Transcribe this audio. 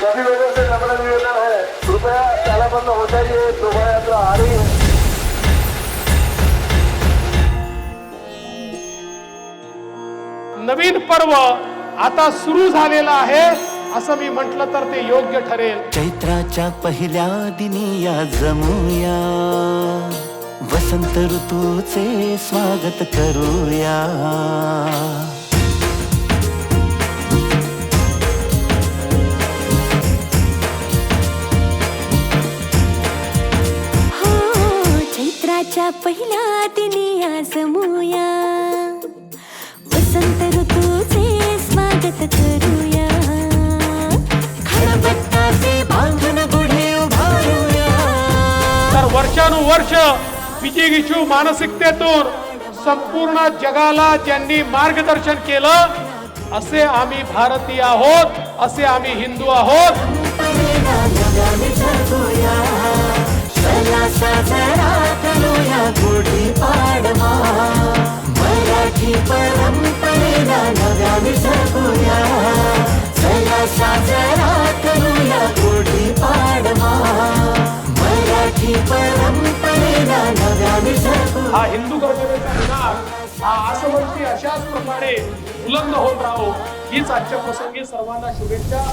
सभी लोगों से नम्र निवेदन है। कृपया तालाबंद हो जाइए शोभा यात्रा आ रही है। नवीन पर्व आता सुरू झालेलं आहे असं मी म्हटलं तर ते योग्य ठरेल. चैत्राच्या पहिल्या दिनी या जमूया. वसंत ऋतूचे स्वागत करूया. चैत्राच्या पहिल्या दिनी आज जमूया वसंत ऋतूचे स्वागत करूया. तर वर्षानुवर्ष विजिगिचू मानसिकतेतून संपूर्ण जगाला ज्यांनी मार्गदर्शन केलं असे आम्ही भारतीय आहोत असे आम्ही हिंदू आहोत. परंपरेला नव्याने गुढी पाडवा. मराठी परंपरेला नव्याने जगूया चला साजरा करूया गुढी पाडवा. मराठी परंपरेला नव्याने जगूया हा हिंदू गौरवेचा हा आसवर्षी अशाच प्रकारे उलंग होत राहो. हीच आजच्या प्रसंगी सर्वांना शुभेच्छा.